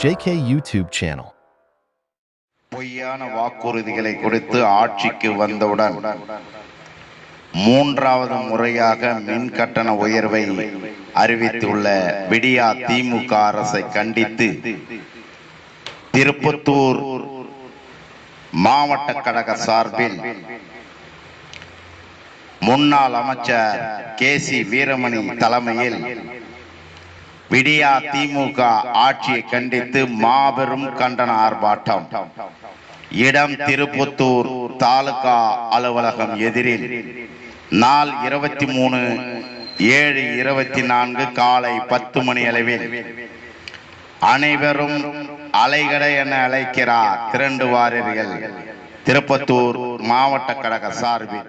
JK YouTube channel. பொய்யான வாக்குறுதிகளை கொடுத்து ஆட்சிக்கு வந்தவுடன் மூன்றாவது முறையாக மின் கட்டண உயர்வை அறிவித்துள்ள விடியா திமுக அரசை கண்டித்து திருப்பத்தூர் மாவட்ட கழக சார்பில் முன்னாள் அமைச்சர் கே சி வீரமணி தலைமையில் விடியா திமுக ஆட்சியை கண்டித்து மாபெரும் கண்டன ஆர்ப்பாட்டம். இடம் திருப்புத்தூர் தாலுகா அலுவலகம் எதிரில் நாள் இருபத்தி மூணு ஏழு இருபத்தி நான்கு காலை பத்து மணி அளவில் அனைவரும் அலைகடை என அழைக்கிறார். திரண்டு வாரியர்கள் திருப்பத்தூர் மாவட்ட கழக சார்பில்.